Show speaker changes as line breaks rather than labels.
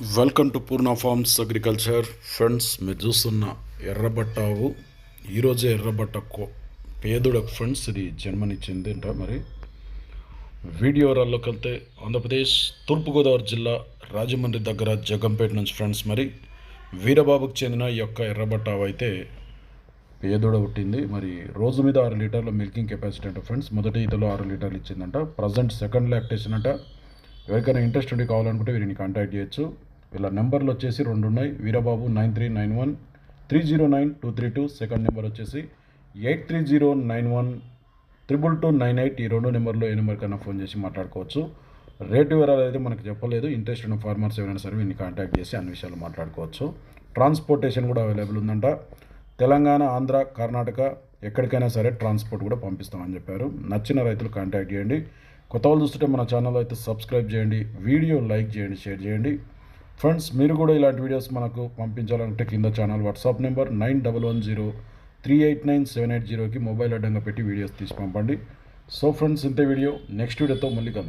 Welcome to Purna farms agriculture friends మీరు చూస్తున్న ఎర్రబట్టావు ఈరోజే ఎర్రబట్ట కో పేదోడకు ఫ్రెండ్స్ ఇది జన్మనిచ్చింది అంట మరి. వీడియో రాల్లోకి వెళ్తే ఆంధ్రప్రదేశ్ తూర్పుగోదావరి జిల్లా రాజమండ్రి దగ్గర జగంపేట నుంచి ఫ్రెండ్స్ మరి. వీరబాబుకు చెందిన ఈ యొక్క ఎర్రబట్టావు అయితే పేదోడ పుట్టింది. మరి రోజు మీద ఆరు లీటర్ల మిల్కింగ్ కెపాసిటీ అంట ఫ్రెండ్స్ మొదటి ఈతలో ఆరు లీటర్లు ఇచ్చిందంట. ప్రజెంట్ సెకండ్ లాక్టేషన్ అంట. ఎవరికైనా ఇంట్రెస్ట్ ఉండి కావాలనుకుంటే వీరిని కాంటాక్ట్ చేయొచ్చు. వీళ్ళ నెంబర్లు వచ్చేసి రెండు ఉన్నాయి Veerababu nine three nine one three zero nine two three two second number వచ్చేసి eight three zero nine one triple two nine eight ఈ రెండు నెంబర్లో ఏ నెంబర్కైనా ఫోన్ చేసి మాట్లాడుకోవచ్చు. రేటు వివరాలు అయితే మనకు చెప్పలేదు. ఇంట్రెస్ట్ ఉన్న ఫార్మర్స్ ఎవరైనా సరే వీరిని కాంటాక్ట్ చేసి అన్ని విషయాలు మాట్లాడుకోవచ్చు. ట్రాన్స్పోర్టేషన్ కూడా అవైలబుల్ ఉందంట. తెలంగాణ ఆంధ్ర కర్ణాటక ఎక్కడికైనా సరే ట్రాన్స్పోర్ట్ కూడా పంపిస్తామని చెప్పారు. నచ్చిన రైతులు కాంటాక్ట్ చేయండి. కొత్త వాళ్ళు చూస్తుంటే మన ఛానల్ అయితే సబ్స్క్రైబ్ చేయండి వీడియో లైక్ చేయండి షేర్ చేయండి. ఫ్రెండ్స్ మీరు కూడా ఇలాంటి వీడియోస్ మనకు పంపించాలంటే కింద channel WhatsApp number nine double one zero three eight nine seven eight జీరోకి మొబైల్ అడ్డంగా పెట్టి వీడియోస్ తీసి పంపండి. సో ఫ్రెండ్స్ ఇంతే వీడియో. నెక్స్ట్ వీడియోతో మళ్ళీ కలుద్దాం.